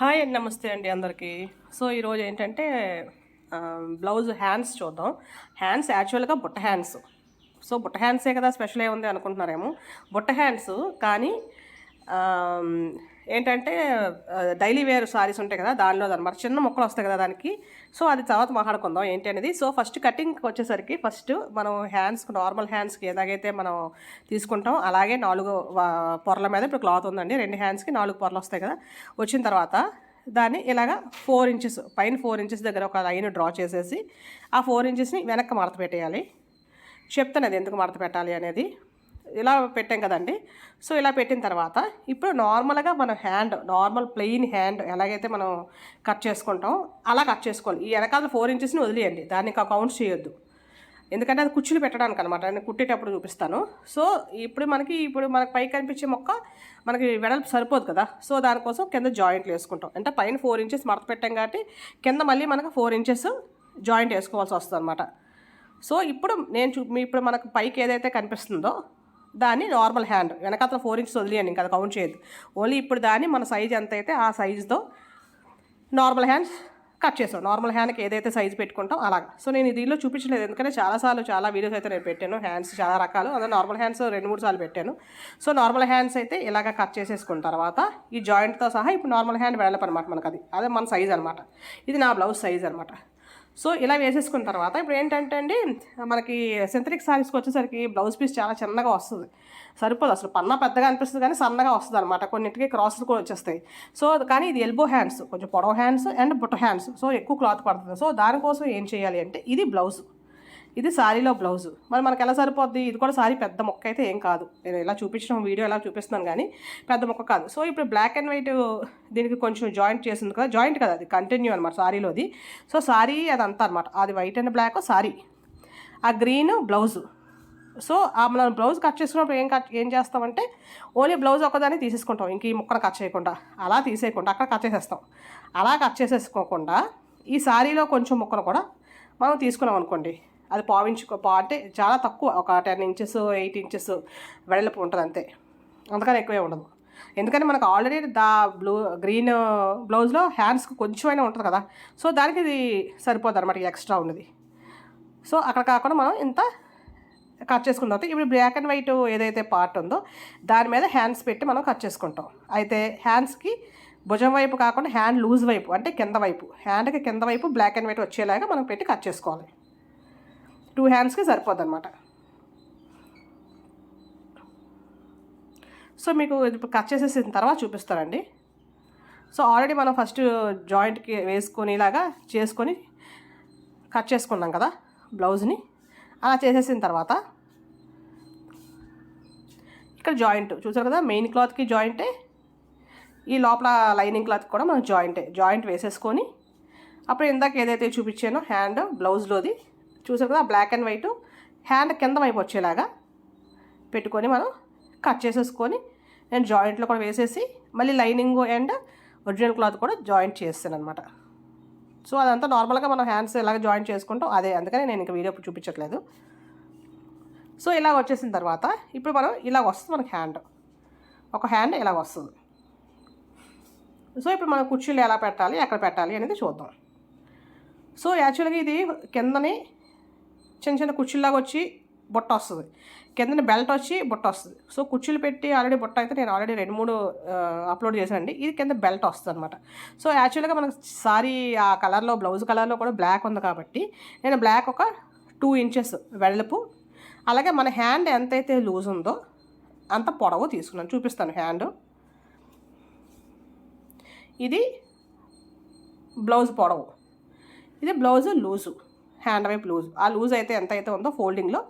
Hi అండి నమస్తే అండి అందరికీ. సో ఈరోజు ఏంటంటే బ్లౌజ్ హ్యాండ్స్ చూద్దాం. హ్యాండ్స్ యాక్చువల్గా బుట్ట హ్యాండ్స్. సో బుట్ట హ్యాండ్సే కదా స్పెషల్ ఏముంది అనుకుంటున్నారేమో. బుట్ట హ్యాండ్స్ కానీ ఏంటంటే డైలీ వేర్ సారీస్ ఉంటాయి కదా దానిలో అనమాట చిన్న మొక్కలు వస్తాయి కదా దానికి. సో అది తర్వాత మాట్లాడుకుందాం ఏంటి అనేది. సో ఫస్ట్ కటింగ్కి వచ్చేసరికి ఫస్ట్ మనం హ్యాండ్స్ నార్మల్ హ్యాండ్స్కి ఎలాగైతే మనం తీసుకుంటాం అలాగే నాలుగు పొరల మీద ఇప్పుడు క్లాత్ ఉందండి. రెండు హ్యాండ్స్కి నాలుగు పొరలు వస్తాయి కదా. వచ్చిన తర్వాత దాన్ని ఇలాగ ఫోర్ ఇంచెస్ పైన ఫోర్ ఇంచెస్ దగ్గర ఒక లైన్ డ్రా చేసేసి ఆ ఫోర్ ఇంచెస్ని వెనక్కి మడత పెట్టేయాలి. చెప్తాను అది ఎందుకు మడత పెట్టాలి అనేది. ఇలా పెట్టాం కదండి. సో ఇలా పెట్టిన తర్వాత ఇప్పుడు నార్మల్గా మన హ్యాండ్ నార్మల్ ప్లెయిన్ హ్యాండ్ ఎలాగైతే మనం కట్ చేసుకుంటాం అలా కట్ చేసుకోవాలి ఈ వెనకాల ఫోర్ ఇంచెస్ని వదిలేయండి. దాన్ని ఇంకా కౌంట్ చేయొద్దు. ఎందుకంటే అది కుచ్చులు పెట్టడానికి అనమాట నేను కుట్టేటప్పుడు చూపిస్తాను. సో ఇప్పుడు మనకి ఇప్పుడు మనకి పైకి కనిపించే మొక్క మనకి వెడల్పు సరిపోదు కదా. సో దానికోసం కింద జాయింట్లు వేసుకుంటాం. అంటే పైన ఫోర్ ఇంచెస్ మడత పెట్టాం కాబట్టి కింద మళ్ళీ మనకు ఫోర్ ఇంచెస్ జాయింట్ వేసుకోవాల్సి వస్తుంది అనమాట సో ఇప్పుడు నేను చూ ఇప్పుడు మనకు పైకి ఏదైతే కనిపిస్తుందో దాన్ని నార్మల్ హ్యాండ్ వెనకాతల ఫోర్ ఇంచెస్ వదిలేయండి ఇంకా అది కౌంట్ చేయదు ఓన్లీ ఇప్పుడు దాన్ని మన సైజ్ ఎంత అయితే ఆ సైజుతో నార్మల్ హ్యాండ్స్ కట్ చేసాం నార్మల్ హ్యాండ్కి ఏదైతే సైజ్ పెట్టుకుంటాం అలాగా. సో నేను దీనిలో చూపించలేదు. ఎందుకంటే చాలాసార్లు చాలా వీడియోస్ అయితే నేను పెట్టాను. హ్యాండ్స్ చాలా రకాలు. అదే నార్మల్ హ్యాండ్స్ రెండు మూడు సార్లు పెట్టాను. సో నార్మల్ హ్యాండ్స్ అయితే ఇలాగ కట్ చేసేసుకున్న తర్వాత ఈ జాయింట్తో సహా ఇప్పుడు నార్మల్ హ్యాండ్ వెళ్ళపనమాట మనకు అది అదే మన సైజ్ అనమాట ఇది నా బ్లౌజ్ సైజ్ అనమాట సో ఇలా వేసేసుకున్న తర్వాత ఇప్పుడు ఏంటంటే అండి మనకి సింథటిక్ సారీస్కి వచ్చేసరికి బ్లౌజ్ పీస్ చాలా చిన్నగా వస్తుంది. సరిపోదు అసలు పన్నా పెద్దగా అనిపిస్తుంది కానీ సన్నగా వస్తుంది అనమాట కొన్నింటికి క్రాసులు కూడా వచ్చేస్తాయి. సో కానీ ఇది ఎల్బో హ్యాండ్స్ కొంచెం పొడవ హ్యాండ్స్ అండ్ బుట్ట హ్యాండ్స్ సో ఎక్కువ క్లాత్ పడుతుంది. సో దానికోసం ఏం చేయాలి అంటే ఇది బ్లౌజ్ ఇది సారీలో బ్లౌజ్. మరి మనకి ఎలా సరిపోద్ది? ఇది కూడా సారీ పెద్ద మొక్క అయితే ఏం కాదు. నేను ఇలా చూపించడం వీడియో ఎలా చూపిస్తున్నాను కానీ పెద్ద మొక్క కాదు. సో ఇప్పుడు బ్లాక్ అండ్ వైట్ దీనికి కొంచెం జాయింట్ చేసింది కదా జాయింట్ కదా అది కంటిన్యూ అనమాట సారీలోది. సో సారీ అదంతా అనమాట అది వైట్ అండ్ బ్లాక్ సారీ. ఆ గ్రీన్ బ్లౌజు. సో ఆ మనం బ్లౌజ్ కట్ చేసుకున్నప్పుడు ఏం కట్ ఏం చేస్తామంటే ఓన్లీ బ్లౌజ్ ఒకదాన్ని తీసేసుకుంటాం. ఇంక ఈ ముక్కను కట్ చేయకుండా. అలా తీసేయకుండా అక్కడ కట్ చేసేస్తాం. అలా కట్ చేసేసుకోకుండా ఈ సారీలో కొంచెం ముక్కను కూడా మనం తీసుకున్నాం అనుకోండి. అది పావించుకో పా అంటే చాలా తక్కువ ఒక టెన్ ఇంచెస్ ఎయిట్ ఇంచెస్ వెడల్పు ఉంటుంది అంతే. అందుకని ఎక్కువే ఉండదు. ఎందుకంటే మనకు ఆల్రెడీ దా బ్లూ గ్రీన్ బ్లౌజ్లో హ్యాండ్స్కి కొంచెమైనా ఉంటుంది కదా. సో దానికి ఇది సరిపోదు అనమాట ఎక్స్ట్రా ఉన్నది. సో అక్కడ కాకుండా మనం ఇంత కట్ చేసుకున్న తర్వాత ఇప్పుడు బ్లాక్ అండ్ వైట్ ఏదైతే పార్ట్ ఉందో దాని మీద హ్యాండ్స్ పెట్టి మనం కట్ చేసుకుంటాం. అయితే హ్యాండ్స్కి భుజం వైపు కాకుండా హ్యాండ్ లూజ్ వైపు అంటే కింద వైపు హ్యాండ్కి కింద వైపు బ్లాక్ అండ్ వైట్ వచ్చేలాగా మనం పెట్టి కట్ చేసుకోవాలి. టూ హ్యాండ్స్కి సరిపోద్ది అనమాట సో మీకు ఇప్పుడు కట్ చేసేసిన తర్వాత చూపిస్తానండి. సో ఆల్రెడీ మనం ఫస్ట్ జాయింట్కి వేసుకొని ఇలాగా చేసుకొని కట్ చేసుకున్నాం కదా బ్లౌజ్ని. అలా చేసేసిన తర్వాత ఇక్కడ జాయింట్ చూసారు కదా మెయిన్ క్లాత్కి జాయింటే ఈ లోపల లైనింగ్ క్లాత్ కూడా మనం జాయింటే జాయింట్ వేసేసుకొని అప్పుడు ఇందాక ఏదైతే చూపించానో హ్యాండ్ బ్లౌజ్లోది చూసారు కదా బ్లాక్ అండ్ వైట్ హ్యాండ్ కింద వైపు వచ్చేలాగా పెట్టుకొని మనం కట్ చేసేసుకొని నేను జాయింట్లో కూడా వేసేసి మళ్ళీ లైనింగ్ అండ్ ఒరిజినల్ క్లాత్ కూడా జాయింట్ చేస్తాను అనమాట సో అదంతా నార్మల్గా మనం హ్యాండ్స్ ఇలాగ జాయింట్ చేసుకుంటాం అదే. అందుకని నేను ఇంకా వీడియో చూపించట్లేదు. సో ఇలాగ వచ్చేసిన తర్వాత ఇప్పుడు మనం ఇలాగ వస్తుంది మనకి హ్యాండ్ ఒక హ్యాండ్ ఇలాగ వస్తుంది. సో ఇప్పుడు మనం కుర్చీలు ఎలా పెట్టాలి ఎక్కడ పెట్టాలి అనేది చూద్దాం. సో యాక్చువల్గా ఇది కిందని చిన్న చిన్న కుర్చీలాగా వచ్చి బుట్ట వస్తుంది. కిందన బెల్ట్ వచ్చి బుట్ట వస్తుంది. సో కుర్చీలు పెట్టి ఆల్రెడీ బుట్ట అయితే నేను ఆల్రెడీ రెండు మూడు అప్లోడ్ చేశానండి. ఇది కింద బెల్ట్ వస్తుంది అనమాట సో యాక్చువల్గా మనకు సారీ ఆ కలర్లో బ్లౌజ్ కలర్లో కూడా బ్లాక్ ఉంది కాబట్టి నేను బ్లాక్ ఒక టూ ఇంచెస్ వెడల్పు అలాగే మన హ్యాండ్ ఎంతైతే లూజ్ ఉందో అంత పొడవు తీసుకున్నాను. చూపిస్తాను హ్యాండ్ ఇది బ్లౌజ్ పొడవు. ఇది బ్లౌజ్ లూజు హ్యాండ్ వైపు లూజ్. ఆ లూజ్ అయితే ఎంత అయితే ఉందో ఫోల్డింగ్లో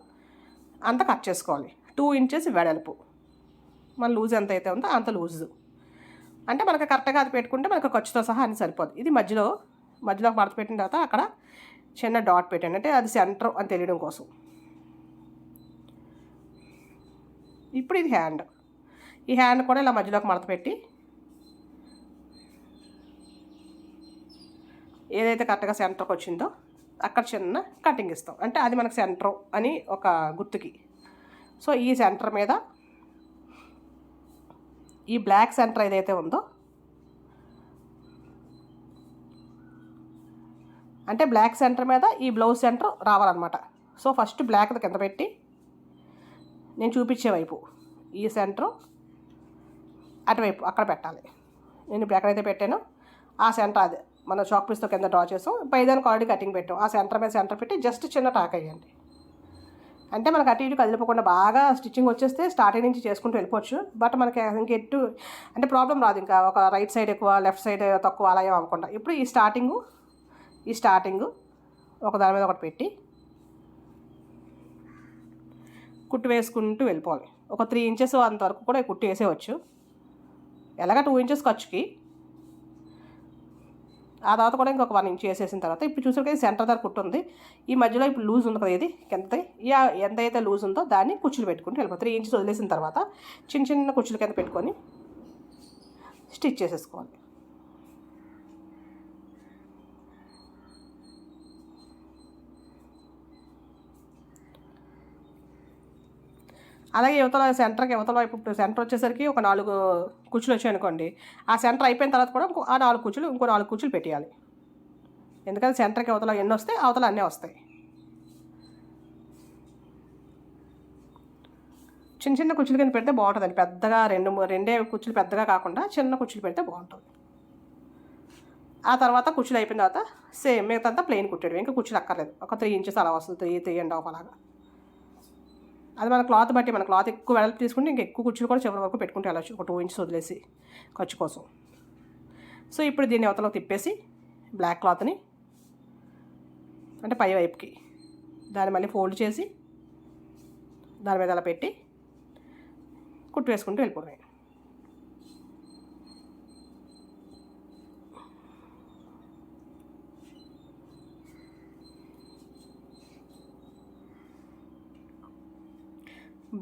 అంత కట్ చేసుకోవాలి. టూ ఇంచెస్ వెడల్పు. మన లూజ్ ఎంత అయితే ఉందో అంత లూజు. అంటే మనకు కరెక్ట్గా అది పెట్టుకుంటే మనకు ఖర్చుతో సహా అని సరిపోదు. ఇది మధ్యలో మధ్యలో మడత పెట్టిన తర్వాత అక్కడ చిన్న డాట్ పెట్టండి. అంటే అది సెంటర్ అని తెలియడం కోసం. ఇప్పుడు ఇది హ్యాండ్. ఈ హ్యాండ్ కూడా ఇలా మధ్యలోకి మడత పెట్టి ఏదైతే కరెక్ట్గా సెంటర్కి వచ్చిందో అక్కడ చిన్న కటింగ్ ఇస్తాం. అంటే అది మనకు సెంటర్ అని ఒక గుర్తుకి. సో ఈ సెంటర్ మీద ఈ బ్లాక్ సెంటర్ ఏదైతే ఉందో అంటే బ్లాక్ సెంటర్ మీద ఈ బ్లౌజ్ సెంటర్ రావాలన్నమాట. సో ఫస్ట్ బ్లాక్ కింద పెట్టి నేను చూపించే వైపు ఈ సెంటర్ అటువైపు అక్కడ పెట్టాలి. నేను ఎక్కడైతే పెట్టానో. ఆ సెంటర్ అదే. మన చాక్ పీస్తో కింద డ్రా చేసాం పైదానికి ఆల్రెడీ కటింగ్ పెట్టాం. ఆ సెంటర్ మీద సెంటర్ పెట్టి జస్ట్ చిన్న టాక్ అయ్యండి. అంటే మనకు అటు ఇటు కదిలిపోకుండా బాగా స్టిచ్చింగ్ వచ్చేస్తే స్టార్టింగ్ నుంచి చేసుకుంటూ వెళ్ళిపోవచ్చు. బట్ మనకి ఎటు అంటే ప్రాబ్లం రాదు ఇంకా ఒక రైట్ సైడ్ ఎక్కువ లెఫ్ట్ సైడ్ తక్కువ అలా ఏం అవ్వకుండా. ఇప్పుడు ఈ స్టార్టింగు ఈ స్టార్టింగు ఒక దాని మీద ఒకటి పెట్టి కుట్టు వేసుకుంటూ వెళ్ళిపోవాలి. ఒక త్రీ ఇంచెస్ అంతవరకు కూడా కుట్టు వేసేవచ్చు ఎలాగ టూ ఇంచెస్ ఖర్చుకి ఆ తర్వాత కూడా ఇంకొక వన్ ఇంచ్ వేసేసిన తర్వాత ఇప్పుడు చూసారు సెంటర్ దగ్గర కుట్టుంది ఈ మధ్యలో ఇప్పుడు లూజ్ ఉంది కదా ఇది ఎంత అయితే లూజ్ ఉందో దాన్ని కుచ్చులు పెట్టుకుంటూ వెళ్ళిపోతుంది త్రీ ఇంచెస్ వదిలేసిన తర్వాత చిన్న చిన్న కుచ్చుల కింద పెట్టుకొని స్టిచ్ చేసేసుకోవాలి. అలాగే యువతల సెంటర్కి యువతల వైపు ఇప్పుడు సెంటర్ వచ్చేసరికి ఒక నాలుగు కుర్చీలు వచ్చాయి అనుకోండి. ఆ సెంటర్ అయిపోయిన తర్వాత కూడా ఇంకో ఆ నాలుగు కుర్చీలు ఇంకో నాలుగు కుర్చీలు పెట్టేయాలి. ఎందుకంటే సెంటర్కి అవతల ఎన్ని వస్తాయి అవతల అన్నీ వస్తాయి. చిన్న చిన్న కుర్చీలు కింద పెడితే బాగుంటుందండి. పెద్దగా రెండు మూ- రెండే కుర్చీలు పెద్దగా కాకుండా చిన్న కుర్చీలు పెడితే బాగుంటుంది. ఆ తర్వాత కుర్చీలు అయిపోయిన తర్వాత సేమ్ మిగతా ప్లెయిన్ కుట్టాడు ఇంకా కుర్చీలు అక్కర్లేదు. ఒక త్రీ ఇంచెస్ అలా వస్తుంది త్రీ త్రీ అండ్ హాఫ్ అలాగా. అది మన క్లాత్ బట్టి మన క్లాత్ ఎక్కువ వెడల్పు తీసుకుంటే ఇంకా ఎక్కువ కుర్చీలు కూడా చివరి వరకు పెట్టుకుంటే వెళ్ళచ్చు ఒక టూ ఇంచెస్ వదిలేసి ఖర్చు కోసం. సో ఇప్పుడు దీన్ని అవతలకు తిప్పేసి బ్లాక్ క్లాత్ని అంటే పై వైపుకి దాన్ని మళ్ళీ ఫోల్డ్ చేసి దాని మీద అలా పెట్టి కుట్టు వేసుకుంటూ వెళ్ళిపోవడమే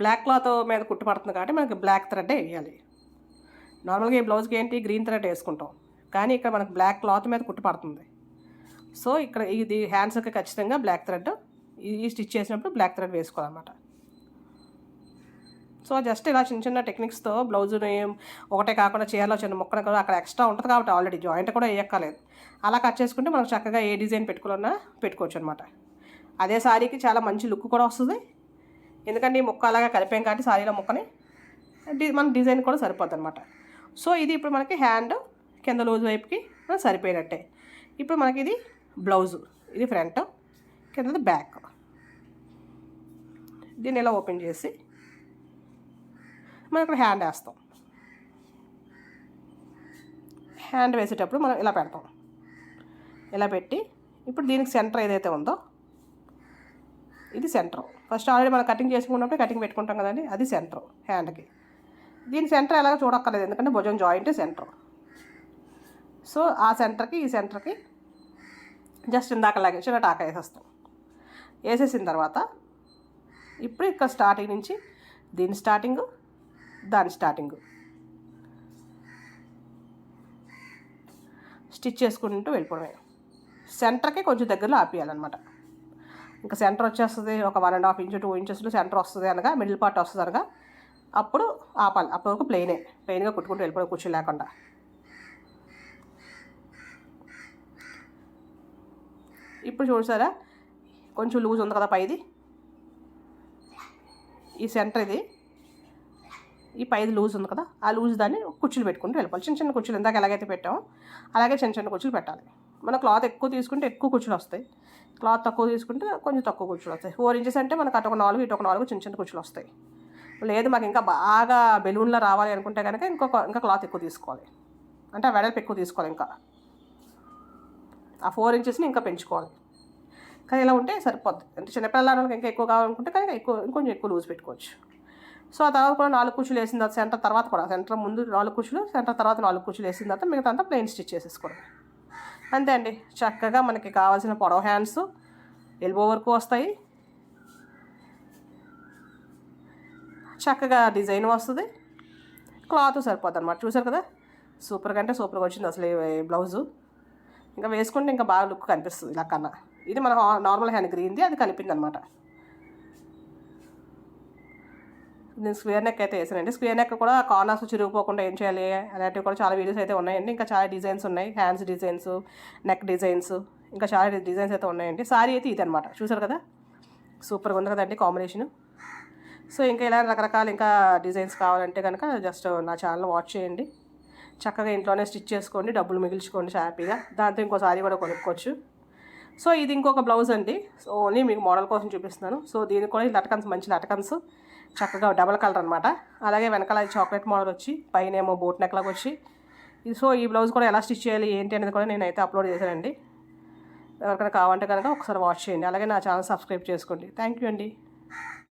బ్లాక్ క్లాత్ మీద కుట్టు పడుతుంది కాబట్టి మనకి బ్లాక్ థ్రెడ్ వేయాలి. నార్మల్గా ఈ బ్లౌజ్కి ఏంటి? గ్రీన్ థ్రెడ్ వేసుకుంటాం. కానీ ఇక్కడ మనకు బ్లాక్ క్లాత్ మీద కుట్టుపడుతుంది సో ఇక్కడ ఇది హ్యాండ్స్కి ఖచ్చితంగా బ్లాక్ థ్రెడ్. ఈ స్టిచ్ చేసినప్పుడు బ్లాక్ థ్రెడ్ వేసుకోవాలన్నమాట. సో జస్ట్ ఇలా చిన్న చిన్న టెక్నిక్స్తో బ్లౌజ్ని ఒకటే కాకుండా చీరలో చిన్న ముక్కన కూడా అక్కడ ఎక్స్ట్రా ఉంటుంది కాబట్టి ఆల్రెడీ జాయింట్ కూడా వేయక్కర్లేదు. అలా కట్ చేసుకుంటే మనం చక్కగా ఏ డిజైన్ పెట్టుకోవాలన్నా పెట్టుకోవచ్చు అనమాట అదే శారీకి చాలా మంచి లుక్ కూడా వస్తుంది. ఎందుకంటే ఈ ముక్క అలాగా కలిపాం కాబట్టి సారీలో ముక్కని మన డిజైన్ కూడా సరిపోద్ది అనమాట సో ఇది ఇప్పుడు మనకి హ్యాండ్ కింద లూజ్ వైపుకి సరిపోయినట్టే. ఇప్పుడు మనకి ఇది బ్లౌజు ఇది ఫ్రంట్ కిందది బ్యాక్. దీన్ని ఇలా ఓపెన్ చేసి మనం ఇక్కడ హ్యాండ్ వేస్తాం. హ్యాండ్ వేసేటప్పుడు మనం ఇలా పెడతాం. ఇలా పెట్టి ఇప్పుడు దీనికి సెంటర్ ఏదైతే ఉందో ఇది సెంటర్. ఫస్ట్ ఆల్రెడీ మనం కటింగ్ చేసుకున్నప్పుడు కటింగ్ పెట్టుకుంటాం కదండి అది సెంటర్ హ్యాండ్కి దీని సెంటర్ ఎలాగో చూడక్కర్లేదు ఎందుకంటే భుజం జాయింట్ సెంటర్. సో ఆ సెంటర్కి ఈ సెంటర్కి జస్ట్ ఇందాకలాగే చిన్న టాక వేసేస్తాం. వేసేసిన తర్వాత ఇప్పుడు ఇక్కడ స్టార్టింగ్ నుంచి దీని స్టార్టింగ్ దాని స్టార్టింగ్ స్టిచ్ చేసుకుంటూ వెళ్ళిపోవడమే. సెంటర్కి కొంచెం దగ్గరలో ఆపేయాలన్నమాట. ఇంకా సెంటర్ వచ్చేస్తుంది ఒక one and half inch two ఇంచెస్లో centre వస్తుంది అనగా మిడిల్ పార్ట్ వస్తుంది అనగా అప్పుడు ఆపాలి అప్పటి వరకు ప్లెయినే ప్లెయిన్గా కుట్టుకుంటూ వెళ్ళిపోయి కూర్చో లేకుండా ఇప్పుడు చూసారా? కొంచెం లూజ్ ఉంది కదా పైది. ఈ సెంటర్ ఇది. ఈ పైది లూజ్ ఉంది కదా ఆ లూజ్ దాన్ని కుర్చీలు పెట్టుకుంటూ వెళ్ళిపోవాలి. చిన్న చిన్న కుర్చీలు ఇందాక ఎలాగైతే పెట్టామో అలాగే చిన్న చిన్న కుర్చీలు పెట్టాలి. మన క్లాత్ ఎక్కువ తీసుకుంటే ఎక్కువ కుర్చీలు వస్తాయి. క్లాత్ తక్కువ తీసుకుంటే కొంచెం తక్కువ కూర్చులు వస్తాయి. ఫోర్ ఇంచెస్ అంటే మనకు అటు ఒక నాలుగు ఇటు ఒక నాలుగు చిన్న చిన్న కుర్చీలు వస్తాయి. లేదు మాకు ఇంకా బాగా బెలూన్లో రావాలి అనుకుంటే కనుక ఇంకొక ఇంకా క్లాత్ ఎక్కువ తీసుకోవాలి. అంటే ఆ వెడల్పు ఎక్కువ తీసుకోవాలి ఇంకా. ఆ ఫోర్ ఇంచెస్ని ఇంకా పెంచుకోవాలి. కానీ ఇలా ఉంటే సరిపోద్ది. అంటే చిన్నపిల్లలకి ఇంకా ఎక్కువ కావాలనుకుంటే కనుక ఎక్కువ ఇంకొంచెం ఎక్కువ లూజ్ పెట్టుకోవచ్చు. సో ఆ తర్వాత కూడా నాలుగు కుర్చీలు వేసిన తర్వాత సెంటర్ తర్వాత కూడా సెంటర్ ముందు నాలుగు కుర్చీలు సెంటర్ తర్వాత నాలుగు కుర్చీలు వేసిన తర్వాత మిగతా అంతా ప్లెయిన్ స్టిచ్ చేసేసుకోవడం అంతే అండి చక్కగా మనకి కావాల్సిన పొడవ హ్యాండ్స్ ఎల్బో వరకు వస్తాయి. చక్కగా డిజైన్ వస్తుంది. క్లాత్ సరిపోద్ది అనమాట చూసారు కదా? సూపర్గా అంటే సూపర్గా వచ్చింది అసలు బ్లౌజు. ఇంకా వేసుకుంటే ఇంకా బాగా లుక్ కనిపిస్తుంది ఇలా కన్నా. ఇది మన నార్మల్ హ్యాండ్ గ్రీన్ది అది కనిపింది అనమాట నేను స్క్వేర్ నెక్ అయితే వేసానండి. స్క్వేర్ నెక్ కూడా కార్నర్స్ చిరిగిపోకుండా ఏం చేయాలి? అలాంటివి కూడా చాలా వీడియోస్ అయితే ఉన్నాయండి. ఇంకా చాలా డిజైన్స్ ఉన్నాయి. హ్యాండ్స్ డిజైన్స్ నెక్ డిజైన్స్ ఇంకా చాలా డిజైన్స్ అయితే ఉన్నాయండి. సారీ అయితే ఇది అనమాట చూసారు కదా? సూపర్గా ఉంది కదండి కాంబినేషన్. సో ఇంకా ఇలా రకరకాల ఇంకా డిజైన్స్ కావాలంటే కనుక జస్ట్ నా ఛానల్ వాచ్ చేయండి. చక్కగా ఇంట్లోనే స్టిచ్ చేసుకోండి. డబ్బులు మిగిల్చుకోండి హ్యాపీగా. దాంతో ఇంకో సారీ కూడా కొనుక్కోవచ్చు. సో ఇది ఇంకొక బ్లౌజ్ అండి. సో ఓన్లీ మీకు మోడల్ కోసం చూపిస్తున్నాను. సో దీనికి కూడా లటకన్స్ మంచి లటకన్స్. చక్కగా డబల్ కలర్ అనమాట అలాగే వెనకాల చాక్లెట్ మోడల్ వచ్చి పైన ఏమో బోట్ నెక్లాగా వచ్చి. సో ఈ బ్లౌజ్ కూడా ఎలా స్టిచ్ చేయాలి ఏంటి అనేది కూడా నేనైతే అప్లోడ్ చేశానండి. ఎవరికైనా కావాలంటే కనుక ఒకసారి వాచ్ చేయండి. అలాగే నా ఛానల్ సబ్స్క్రైబ్ చేసుకోండి. థ్యాంక్ యూ అండి.